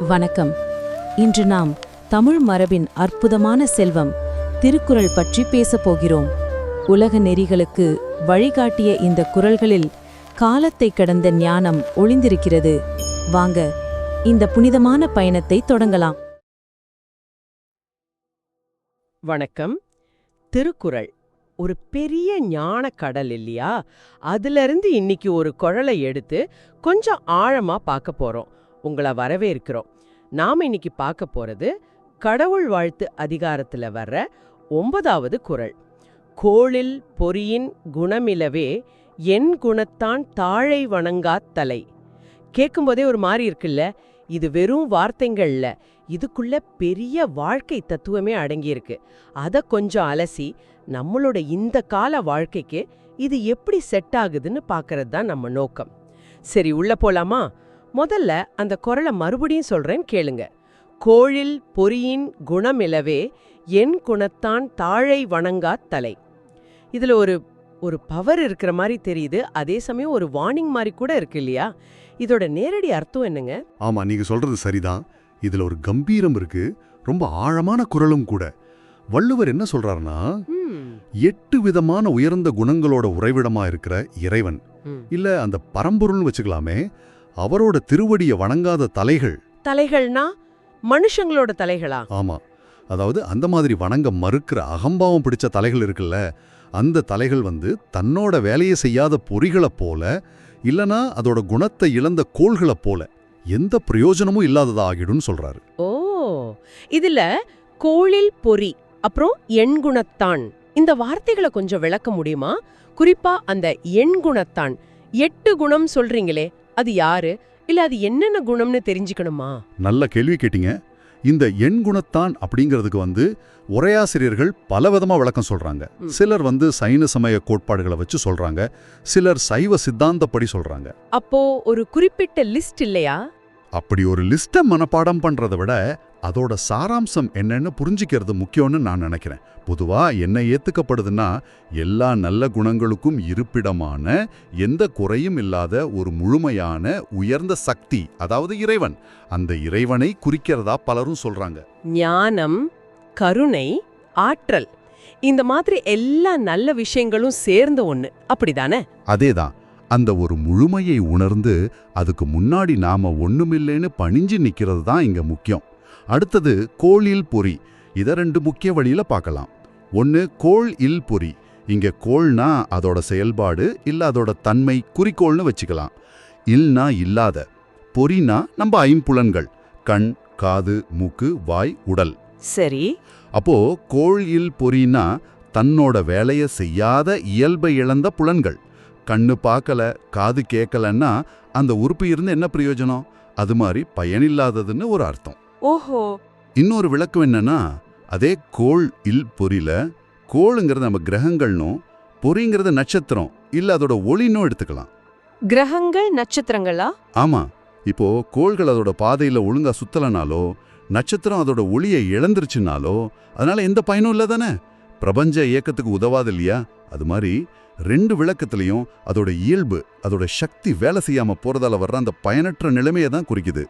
வணக்கம். இன்று நாம் தமிழ் மரபின் அற்புதமான செல்வம் திருக்குறள் பற்றி பேசப் போகிறோம். உலக நெறிகளுக்கு வழிகாட்டிய இந்த குறள்களில் காலத்தை கடந்த ஞானம் ஒளிந்திருக்கிறது. வாங்க இந்த புனிதமான பயணத்தை தொடங்கலாம். வணக்கம். திருக்குறள் ஒரு பெரிய ஞான கடல் இல்லையா? அதுலேருந்து இன்னைக்கு ஒரு குழலை எடுத்து கொஞ்சம் ஆழமா பார்க்க போறோம். உங்களை வரவேற்கிறோம். நாம இன்னைக்கு பார்க்க போறது கடவுள் வாழ்த்து அதிகாரத்துல வர்ற ஒன்பதாவது குறள் கோளில் பொறியின் குணமிலவே என் குணத்தான் தாழை வணங்காத் தலை. கேட்கும்போதே ஒரு மாதிரி இருக்குல்ல? இது வெறும் வார்த்தைங்கள்ல இதுக்குள்ள பெரிய வாழ்க்கை தத்துவமே அடங்கியிருக்கு. அத கொஞ்சம் அலசி நம்மளோட இந்த கால வாழ்க்கைக்கு இது எப்படி செட் ஆகுதுன்னு பார்க்கறது தான் நம்ம நோக்கம். சரி உள்ள போலாமா? முதல்ல அந்த குரலை மறுபடியும் சொல்றேன் கேளுங்க. கோழில் பொறியின் குணமிலவே என் குணத்தான் தாழை வணங்காத் தலை. இதுல ஒரு ஒரு பவர் இருக்கிற மாதிரி தெரியுது. அதே சமயம் ஒரு வார்னிங் மாதிரி கூட இருக்கு இல்லையா? இதோட நேரடி அர்த்தம் என்னங்க? ஆமா நீங்க சொல்றது சரிதான். இதுல ஒரு கம்பீரம் இருக்கு. ரொம்ப ஆழமான குரலும் கூட. வள்ளுவர் என்ன சொல்றாருன்னா எட்டு விதமான உயர்ந்த குணங்களோட உறைவிடமா இருக்கிற இறைவன். இல்ல அந்த பரம்பொருள்னு வச்சுக்கலாமே அவரோட திருவடிய வணங்காத தலைகள். தலைகள்னா மனுஷங்களோட தலைகளா? ஆமா. அதாவது அந்த மாதிரி வணங்க மறுக்கிற அகம்பாவம் பிடிச்ச தலைகள் இருக்குல்ல அந்த தலைகள் வந்து தன்னோட வேலையை செய்யாத பொறிகளைப் போல இல்லனா அதோட குணத்தை இழந்த கோள்களைப் போல எந்த பிரயோஜனமும் இல்லாததா ஆகிடும்னு சொல்றாரு. ஓ இதுல கோளில் பொறி அப்புறம் எண்குணத்தான் இந்த வார்த்தைகளை கொஞ்சம் விளக்க முடியுமா? குறிப்பா அந்த எண்குணத்தான் எட்டு குணம் சொல்றீங்களே அது யாரு? இல்ல அது என்னென்ன குணம்னு தெரிஞ்சுக்கணுமா? நல்ல கேள்வி கேட்டீங்க. இந்த எண் குணத்தான் அப்படிங்கிறதுக்கு வந்து உரையாசிரியர்கள் பலவிதமா விளக்கம் சொல்றாங்க. சிலர் வந்து சைன சமய கோட்பாடுகளை வச்சு சொல்றாங்க. சிலர் சைவ சித்தாந்தப்படி சொல்றாங்க. அப்போ ஒரு குறிப்பிட்ட லிஸ்ட் இல்லையா? அப்படி ஒரு லிஸ்ட மனப்பாடம் பண்றதை விட அதோட சாராம்சம் என்னன்னு புரிஞ்சிக்கிறது முக்கியம்னு நான் நினைக்கிறேன். பொதுவா என்ன ஏத்துக்கப்படுதுன்னா எல்லா நல்ல குணங்களுக்கும் இருப்பிடமான எந்த குறையும் இல்லாத ஒரு முழுமையான உயர்ந்த சக்தி அதாவது இறைவன். அந்த இறைவனை குறிக்கிறதா பலரும் சொல்றாங்க. ஞானம் கருணை ஆற்றல் இந்த மாதிரி எல்லா நல்ல விஷயங்களும் சேர்ந்த ஒண்ணு. அப்படிதானே? அதேதான். அந்த ஒரு முழுமையை உணர்ந்து அதுக்கு முன்னாடி நாம ஒண்ணுமில்லைன்னு பணிஞ்சு நிக்கிறது தான் இங்க முக்கியம். அடுத்தது கோளில் பொறி. இத ரெண்டு முக்கிய வழியில பார்க்கலாம். ஒன்னு கோள் இல் பொறி. இங்க கோள்னா அதோட செயல்பாடு இல்ல அதோட தன்மை குறிக்கோள்னு வச்சுக்கலாம். இல்னா இல்லாத பொறினா நம்ம ஐம்புலன்கள் கண் காது மூக்கு வாய் உடல். சரி. அப்போ கோள் இல் பொறினா தன்னோட வேலைய செய்யாத இயல்பை இழந்த புலன்கள். கண்ணு பார்க்கல காது கேட்கலன்னா அந்த உறுப்பு இருந்து என்ன பிரயோஜனம்? அது மாதிரி பயனில்லாததுன்னு ஒரு அர்த்தம். ஓஹோ. இன்னொரு விளக்கம் என்னன்னா அதே கோள் இல் பொறில கோளுங்கிறது நம்ம கிரகங்கள்னும் பொறிங்கிறது நட்சத்திரம் இல்ல அதோட ஒளின்னும் எடுத்துக்கலாம். கிரகங்கள் நட்சத்திரங்களா? ஆமா. இப்போ கோள்கள் அதோட பாதையில ஒழுங்கா சுத்தலனாலோ நட்சத்திரம் அதோட ஒளியை இழந்துருச்சுனாலோ அதனால எந்த பயனும் இல்ல தானே? பிரபஞ்ச இயக்கத்துக்கு உதவாது இல்லையா? அது மாதிரி ரெண்டு விளக்கத்திலையும் அதோட இயல்பு அதோட சக்தி வேலை செய்யாம போறதால வர்ற அந்த பயனற்ற நிலைமையை தான் குறிக்குது.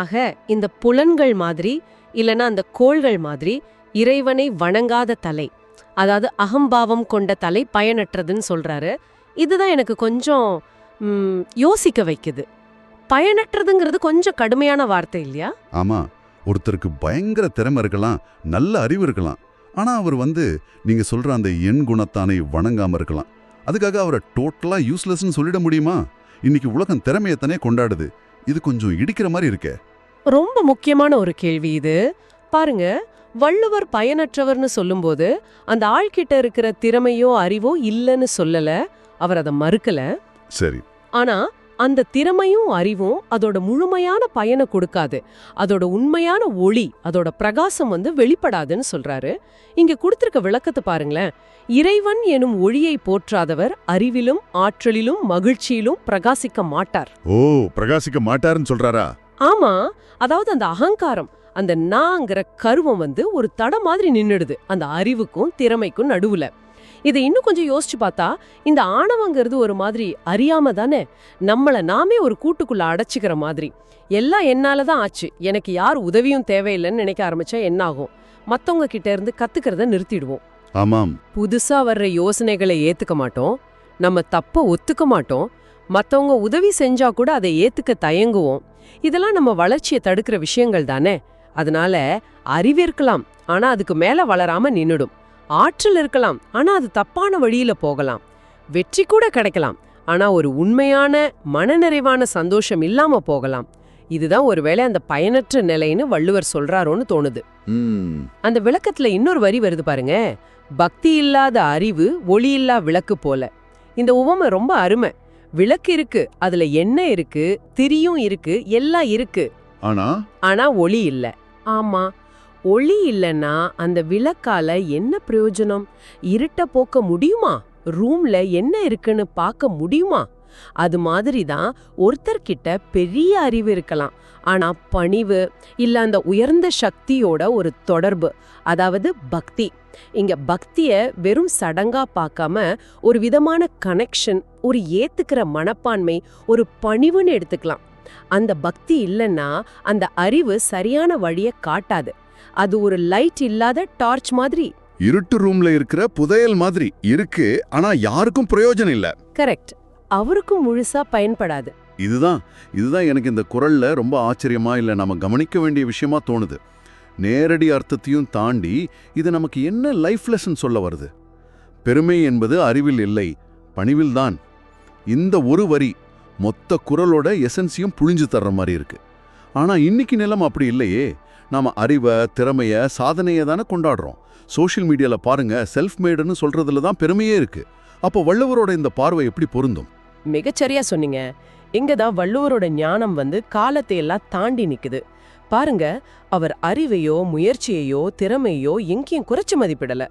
ஆக இந்த புலன்கள் மாதிரி இல்லனா அந்த கோள்கள் மாதிரி இறைவனை வணங்காத தலை அதாவது அகம்பாவம் கொண்ட தலை பயனற்றதுன்னு சொல்றாரு. இதுதான் எனக்கு கொஞ்சம் யோசிக்க வைக்குது. பயனற்றதுங்கிறது கொஞ்சம் கடுமையான வார்த்தை இல்லையா? ஆமா ஒருத்தருக்கு பயங்கர திறமை இருக்கலாம் நல்ல அறிவு இருக்கலாம். ஆனா அவர் வந்து நீங்க சொல்ற அந்த எண் குணத்தானை வணங்காம இருக்கலாம். அதுக்காக அவரை டோட்டலா யூஸ்லெஸ்னு சொல்லிட முடியுமா? இன்னைக்கு உலகம் திறமையத்தானே கொண்டாடுது. இது கொஞ்சம் இடிக்கிற மாதிரி இருக்கே. ரொம்ப முக்கியமான ஒரு கேள்வி இது. பாருங்க வள்ளுவர் பயனற்றவர்னு சொல்லும்போது அந்த ஆள்கிட்ட இருக்கிற திறமையோ அறிவோ இல்லைன்னு சொல்லல. அவர் அதை மறுக்கல. சரி. ஆனா அந்த திறமையும் அறிவும் அதோட முழுமையான பயனை கொடுக்காது. அதோட உண்மையான ஒளி அதோட பிரகாசம் வந்து வெளிப்படாதுன்னு சொல்றாரு. இங்க கொடுத்திருக்க விளக்கத்தை பாருங்களேன். இறைவன் எனும் ஒளியை போற்றாதவர் அறிவிலும் ஆற்றலிலும் மகிழ்ச்சியிலும் பிரகாசிக்க மாட்டார். ஓ பிரகாசிக்க மாட்டாருன்னு சொல்றாரா? ஆமா அதாவது அந்த அகங்காரம் அந்த நாங்கிற கருவம் வந்து ஒரு தடம் மாதிரி நின்னுடுது. அந்த அறிவுக்கும் திறமைக்கும் நடுவுல. இதை இன்னும் கொஞ்சம் யோசிச்சு பார்த்தா இந்த ஆணவங்கிறது ஒரு மாதிரி அறியாம தானே? நம்மள நாமே ஒரு கூட்டுக்குள்ள அடைச்சிக்கிற மாதிரி. எல்லாம் என்னால தான் ஆச்சு. எனக்கு யார் உதவியும் தேவையில்லைன்னு நினைக்க ஆரம்பிச்சா என்ன ஆகும் மத்தவங்க கிட்ட இருந்து கத்துக்கிறத நிறுத்திடுவோம். ஆமாம். புதுசா வர்ற யோசனைகளை ஏத்துக்க மாட்டோம். நம்ம தப்ப ஒத்துக்க மாட்டோம். மத்தவங்க உதவி செஞ்சா கூட அதை ஏத்துக்க தயங்குவோம். இதெல்லாம் நம்ம வளர்ச்சியை தடுக்கிற விஷயங்கள் தானே? அதனால அறிவு இருக்கலாம். ஆனா அதுக்கு மேல வளராம நின்னுடும். ஆற்றல் இருக்கலாம் ஆனா அது தப்பான வழியில போகலாம். வெற்றி கூட கிடைக்கலாம் ஆனா ஒரு உண்மையான மனநிறைவான சந்தோஷம் இல்லாம போகலாம். இதுதான் ஒருவேளை அந்த பயனற்ற நிலைன்னு வள்ளுவர் சொல்றாரோன்னு தோணுது. அந்த விளக்கத்துல இன்னொரு வரி வருது பாருங்க. பக்தி இல்லாத அறிவு ஒளி இல்லா விளக்கு போல. இந்த உவமை ரொம்ப அருமை. விளக்கு இருக்கு அதுல எண்ணெய் இருக்கு திரியும் இருக்கு எல்லாம் இருக்கு. ஆனா? ஆனா ஒளி இல்ல. ஆமா. ஒளி இல்லைன்னா அந்த விளக்கால என்ன பிரயோஜனம்? இருட்ட போக்க முடியுமா? ரூம்ல என்ன இருக்குன்னு பார்க்க முடியுமா? அது மாதிரி தான் ஒருத்தர்கிட்ட பெரிய அறிவு இருக்கலாம். ஆனா பணிவு இல்ல அந்த உயர்ந்த சக்தியோட ஒரு தொடர்பு அதாவது பக்தி. இங்க பக்திய வெறும் சடங்கா பார்க்காம ஒரு விதமான கனெக்ஷன் ஒரு ஏத்துக்கிற மனப்பான்மை ஒரு பணிவுன்னு எடுத்துக்கலாம். அந்த பக்தி இல்லைன்னா அந்த அறிவு சரியான வழியை காட்டாது. அது ஒரு லைட் இல்லாத டார்ச் மாதிரி. இருட்டு ரூம்ல இருக்கிற புதையல் மாதிரி இருக்கு ஆனா யாருக்கும் பிரயோஜனம் இல்ல. கரெக்ட் அவருக்கும் முழுசா பயன்படாது. இதுதான் இதுதான் எனக்கு இந்த குரல்ல ரொம்ப ஆச்சரியமா இல்ல நம்ம கவனிக்க வேண்டிய விஷயமா தோணுது. நேரடி அர்த்தத்தையும் தாண்டி இது நமக்கு என்ன லைஃப் லெசன் சொல்ல வருது? பெருமை என்பது அறிவில் இல்லை பணிவில்தான். இந்த ஒரு வரி மொத்த குரலோட எசன்ஸையும் புழிஞ்சு தர்ற மாதிரி இருக்கு. ஆனால் இன்னைக்கு நிலம் அப்படி இல்லையே. நாம் அறிவை திறமையை சாதனையை தானே கொண்டாடுறோம். சோஷியல் மீடியாவில் பாருங்கள் செல்ஃப் மேடுன்னு சொல்கிறதுல தான் பெருமையே இருக்குது அப்போ வள்ளுவரோட இந்த பார்வை எப்படி பொருந்தும்? மிகச்சரியா சொன்னீங்க. இங்கே தான் வள்ளுவரோட ஞானம் வந்து காலத்தை எல்லாம் தாண்டி நிற்குது பாருங்க அவர் அறிவையோ முயற்சியையோ திறமையோ எங்கேயும் குறைச்சு மதிப்பிடல.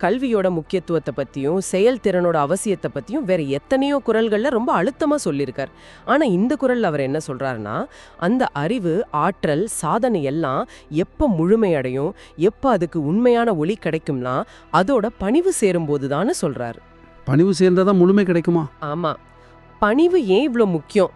கல்வியோட முக்கியத்துவத்தை பத்தியும் செயல்திறனோட அவசியத்தை பத்தியும் வேற எத்தனையோ குரல்கள்ல ரொம்ப அழுத்தமா சொல்லியிருக்கார். ஆனா இந்த குரல்ல அவர் என்ன சொல்றாருன்னா அந்த அறிவு ஆற்றல் சாதனை எல்லாம் எப்ப முழுமையடையும் எப்ப அதுக்கு உண்மையான ஒளி கிடைக்கும்னா அதோட பணிவு சேரும்போது தானே சொல்றாரு. பணிவு சேர்ந்தாதான் முழுமை கிடைக்குமா? ஆமா. பணிவு ஏன் இவ்ளோ முக்கியம்?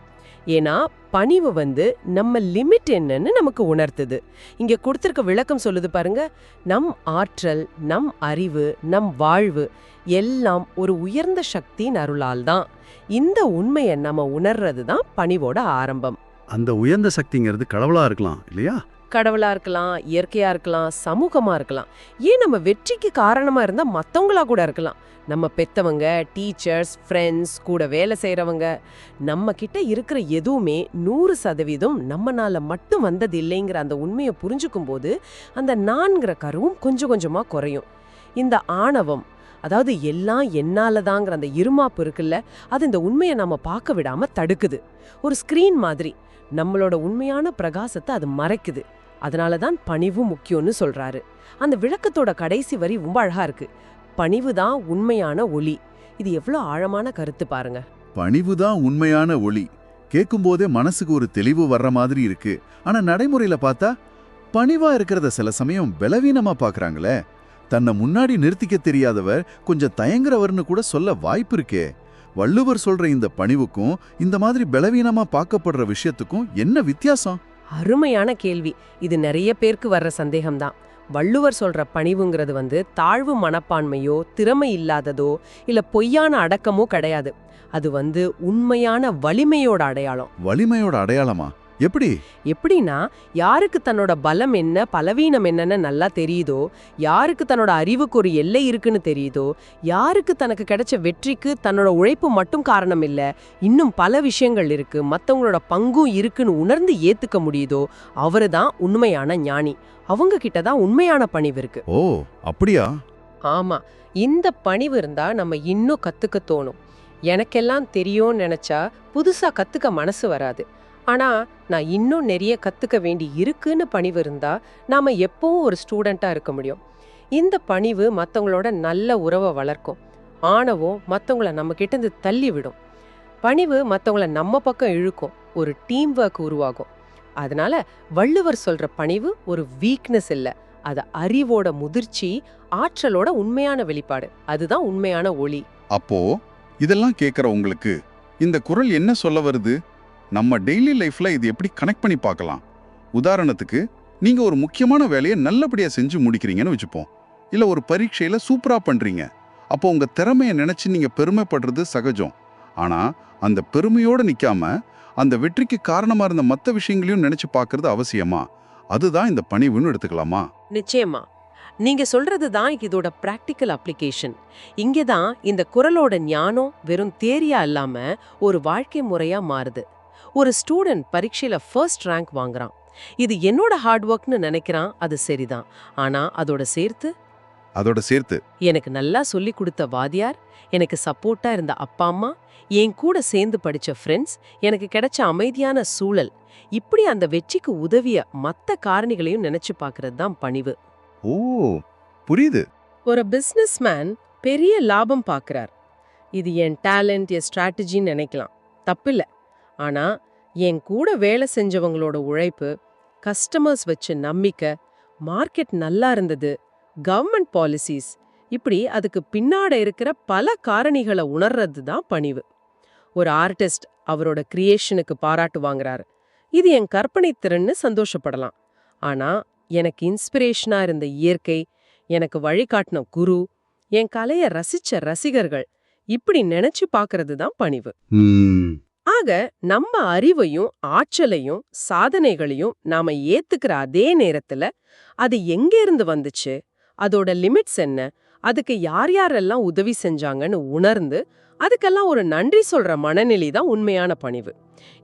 ஏன்னா பணிவு வந்து நம்ம லிமிட் என்னன்னு நமக்கு உணர்த்துது. இங்க கொடுத்துருக்க விளக்கம் சொல்லுது பாருங்க நம் ஆற்றல் நம் அறிவு நம் வாழ்வு எல்லாம் ஒரு உயர்ந்த சக்தியின் அருளால் தான். இந்த உண்மையை நம்ம உணர்றது தான் பணிவோட ஆரம்பம். அந்த உயர்ந்த சக்திங்கிறது கடவுளா இருக்கலாம் இல்லையா? கடவுளா இருக்கலாம் இயற்கையா இருக்கலாம் சமூகமா இருக்கலாம். ஏன் நம்ம வெற்றிக்கு காரணமா இருந்தா மத்தவங்களா கூட இருக்கலாம். நம்ம பெத்தவங்க டீச்சர்ஸ் ஃப்ரெண்ட்ஸ் கூட வேலை செய்கிறவங்க நம்ம கிட்ட இருக்கிற எதுவுமே நூறு சதவீதம் நம்மனால மட்டும் வந்தது இல்லைங்கிற அந்த உண்மையை புரிஞ்சுக்கும் போது அந்த நான்கிற கருவும் கொஞ்சம் கொஞ்சமா குறையும். இந்த ஆணவம் அதாவது எல்லாம் என்னாலதாங்கிற அந்த இருமாப்பு இருக்குல்ல அது இந்த உண்மையை நம்ம பார்க்க விடாம தடுக்குது. ஒரு ஸ்க்ரீன் மாதிரி நம்மளோட உண்மையான பிரகாசத்தை அது மறைக்குது. அதனால தான் பணிவு முக்கியம்னு சொல்றாரு. அந்த விளக்கத்தோட கடைசி வரி ரொம்ப அழகா இருக்கு. பணிவு தான் உண்மையான ஒளி. இது எவ்வளவு ஆழமான கருத்து பாருங்க. பணிவுதான் உண்மையான ஒளி. கேட்கும்போதே மனசுக்கு ஒரு தெளிவு வர்ற மாதிரி இருக்கு. ஆனா நடைமுறையில பார்த்தா பணிவா இருக்கிறத சில சமயம் பலவீனமா பாக்குறாங்களே. தன்னை முன்னாடி நிறுத்திக்க தெரியாதவர் கொஞ்சம் தயங்குறவர்னு கூட சொல்ல வாய்ப்பு இருக்கே. வள்ளுவர் சொல்ற இந்த பணிவுக்கும் இந்த மாதிரி பலவீனமா பார்க்கப்படுற விஷயத்துக்கும் என்ன வித்தியாசம்? அருமையான கேள்வி. இது நிறைய பேருக்கு வர்ற சந்தேகம்தான். வள்ளுவர் சொல்ற பணிவுங்கிறது வந்து தாழ்வு மனப்பான்மையோ திறமை இல்லாததோ இல்ல பொய்யான அடக்கமோ கிடையாது. அது வந்து உண்மையான வலிமையோட அடையாளம். வலிமையோட அடையாளமா? எப்படி? எப்படின்னா யாருக்கு தன்னோட பலம் என்ன பலவீனம் என்னன்னு நல்லா தெரியுதோ யாருக்கு தன்னோட அறிவுக்கு ஒரு எல்லை இருக்குன்னு தெரியுதோ யாருக்கு தனக்கு கிடைச்ச வெற்றிக்கு தன்னோட உழைப்பு மட்டும் காரணம் இல்ல இன்னும் பல விஷயங்கள் இருக்கு மத்தவங்களோட பங்கும் இருக்குன்னு உணர்ந்து ஏத்துக்க முடியுதோ அவரு தான் உண்மையான ஞானி. அவங்க கிட்ட தான் உண்மையான பணிவு இருக்கு. ஓ அப்படியா? ஆமா இந்த பணிவு இருந்தா நம்ம இன்னும் கத்துக்க தோணும். எனக்கெல்லாம் தெரியும்னு நினைச்சா புதுசா கத்துக்க மனசு வராது. ஆனால் நான் இன்னும் நிறைய கற்றுக்க வேண்டி இருக்குன்னு பணிவு இருந்தால் நாம் எப்பவும் ஒரு ஸ்டூடெண்ட்டாக இருக்க முடியும். இந்த பணிவு மற்றவங்களோட நல்ல உறவை வளர்க்கும். ஆணவம் மற்றவங்கள நம்ம தள்ளி விடும். பணிவு மற்றவங்கள நம்ம பக்கம் இழுக்கும். ஒரு டீம் ஒர்க் உருவாகும். அதனால வள்ளுவர் சொல்கிற பணிவு ஒரு வீக்னஸ் இல்லை. அது அறிவோட முதிர்ச்சி ஆற்றலோட உண்மையான வெளிப்பாடு. அதுதான் உண்மையான ஒளி. அப்போ இதெல்லாம் கேட்குற உங்களுக்கு இந்த குரல் என்ன சொல்ல வருது? நம்ம டெய்லி லைஃப்பில் இது எப்படி கனெக்ட் பண்ணி பார்க்கலாம்? உதாரணத்துக்கு நீங்கள் ஒரு முக்கியமான வேலையை நல்லபடியாக செஞ்சு முடிக்கிறீங்கன்னு வச்சுப்போம். இல்லை ஒரு பரீட்சையில் சூப்பராக பண்ணுறீங்க அப்போ உங்கள் திறமையை நினச்சி நீங்கள் பெருமைப்படுறது சகஜம். ஆனால் அந்த பெருமையோடு நிற்காமல் அந்த வெற்றிக்கு காரணமாக இருந்த மற்ற விஷயங்களையும் நினச்சி பார்க்கறது அவசியமா? அதுதான் இந்த பணிவுன்னு எடுத்துக்கலாமா? நிச்சயமா. நீங்க சொல்றது தான் இதோட பிராக்டிக்கல் அப்ளிகேஷன் இங்கே தான் இந்த குரலோட ஞானம் வெறும் தேரியா இல்லாம ஒரு வாழ்க்கை முறையா மாறுது. ஒரு ஸ்டூடெண்ட் பரீட்சையில ஃபர்ஸ்ட் ரேங்க் வாங்குறான். இது என்னோட ஹார்ட் ஒர்க்னு நினைக்கிறான் அது சரிதான். ஆனா அதோட சேர்த்து? அதோட சேர்த்து. எனக்கு நல்லா சொல்லி கொடுத்த வாதியார் எனக்கு சப்போர்ட்டா இருந்த அப்பா அம்மா என் கூட சேர்ந்து படிச்ச ஃப்ரெண்ட்ஸ் எனக்கு கிடைச்ச அமைதியான சூழல் இப்படி அந்த வெற்றிக்கு உதவிய மத்த காரணிகளையும் நினைச்சு பார்க்கறது தான் பணிவு. ஓ புரியுது. ஒரு பிசினஸ்மேன் பெரிய லாபம் பார்க்கறார். இது என் டேலண்ட் என் ஸ்ட்ராட்டஜின்னு நினைக்கலாம். தப்பில்ல. ஆனா என் கூட வேலை செஞ்சவங்களோட உழைப்பு கஸ்டமர்ஸ் வச்ச நம்பிக்கை மார்க்கெட் நல்லா இருந்தது கவர்மெண்ட் பாலிசிஸ் இப்படி அதுக்கு பின்னாட இருக்கிற பல காரணிகளை உணர்றது தான் பணிவு. ஒரு ஆர்டிஸ்ட் அவரோட கிரியேஷனுக்கு பாராட்டு வாங்குறாரு. இது என் கற்பனை திறன்னு சந்தோஷப்படலாம். ஆனா எனக்கு இன்ஸ்பிரேஷனா இருந்த இயற்கை எனக்கு வழிகாட்டின குரு என் கலைய ரசிச்ச ரசிகர்கள் இப்படி நினைச்சு பார்க்கறது தான் பணிவு. ஆக நம்ம அறிவையும் ஆற்றலையும் சாதனைகளையும் நாம ஏத்துக்கிற அதே நேரத்துல அது எங்க இருந்து வந்துச்சு? அதோட லிமிட்ஸ் என்ன? அதுக்கு யார் யாரெல்லாம் உதவி செஞ்சாங்கன்னு உணர்ந்து அதுக்கெல்லாம் ஒரு நன்றி சொல்ற மனநிலை தான் உண்மையான பணிவு.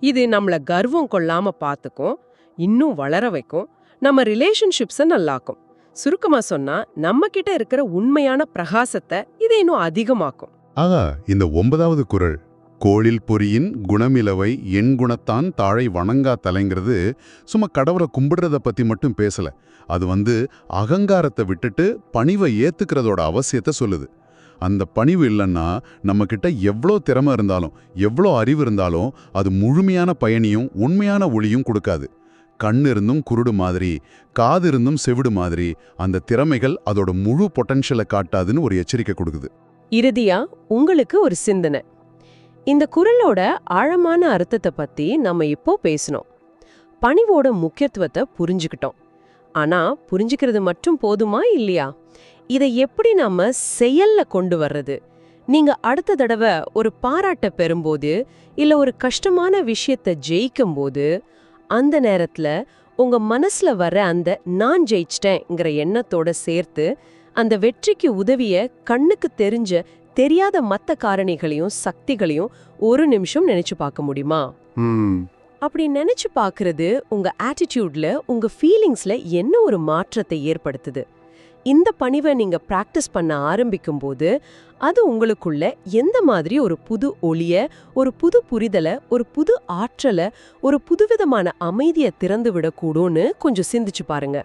இது நம்மள கர்வம் கொள்ளாம பார்த்துக்கும் இன்னும் வளர வைக்கும் நம்ம ரிலேஷன்ஷிப்ஸை நல்லாக்கும். சுருக்கமா சொன்னா நம்ம கிட்ட இருக்கிற உண்மையான பிரகாசத்தை இதை இன்னும் அதிகமாக்கும். ஆகா இந்த ஒன்பதாவது குரல். கோளில் பொறியின் குணமிலவை என் குணத்தான் தாழை வணங்கா தலைங்கிறது. சும்மா கடவுளை கும்பிடுறத பத்தி மட்டும் பேசல. அது வந்து அகங்காரத்தை விட்டுட்டு பணிவை ஏற்றுக்கிறதோட அவசியத்தை சொல்லுது. அந்த பணிவு இல்லைன்னா நம்ம கிட்ட எவ்வளோ திறமை இருந்தாலும் எவ்வளோ அறிவு இருந்தாலும் அது முழுமையான பயனியும் உண்மையான ஒளியும் கொடுக்காது. கண் இருந்தும் குருடு மாதிரி காது இருந்தும் செவிடு மாதிரி அந்த திறமைகள் அதோட முழு பொட்டன்ஷியலை காட்டாதுன்னு ஒரு எச்சரிக்கை கொடுக்குது. இறுதியா உங்களுக்கு ஒரு சிந்தனை. இந்த குரலோட ஆழமான அர்த்தத்தை பத்தி நம்ம இப்போ பேசணும். பணிவோட முக்கியத்துவத்தை புரிஞ்சுக்கிட்டோம். ஆனா புரிஞ்சுக்கிறது மட்டும் போதுமா இல்லையா? இதை எப்படி நாம செயல்ல கொண்டு வர்றது? நீங்க அடுத்த தடவை ஒரு பாராட்ட பெறும்போது இல்ல ஒரு கஷ்டமான விஷயத்தை ஜெயிக்கும் போது அந்த நேரத்துல உங்க மனசுல வர அந்த நான் ஜெயிச்சிட்டேங்கிற எண்ணத்தோட சேர்த்து அந்த வெற்றிக்கு உதவிய கண்ணுக்கு தெரிஞ்ச தெரியாத மத்த காரணிகளையும் சக்திகளையும் ஒரு நிமிஷம் நினைச்சு பார்க்க முடியுமா? அப்படி நினைச்சு பார்க்கிறது உங்க ஆட்டிடியூட்ல உங்க ஃபீலிங்ஸ்ல என்ன ஒரு மாற்றத்தை ஏற்படுத்துது? இந்த பணிவை நீங்க பிராக்டிஸ் பண்ண ஆரம்பிக்கும் போது அது உங்களுக்குள்ள எந்த மாதிரி ஒரு புது ஒளிய ஒரு புது புரிதலை ஒரு புது ஆற்றலை ஒரு புதுவிதமான அமைதியை திறந்து விடக்கூடும்னு கொஞ்சம் சிந்திச்சு பாருங்க.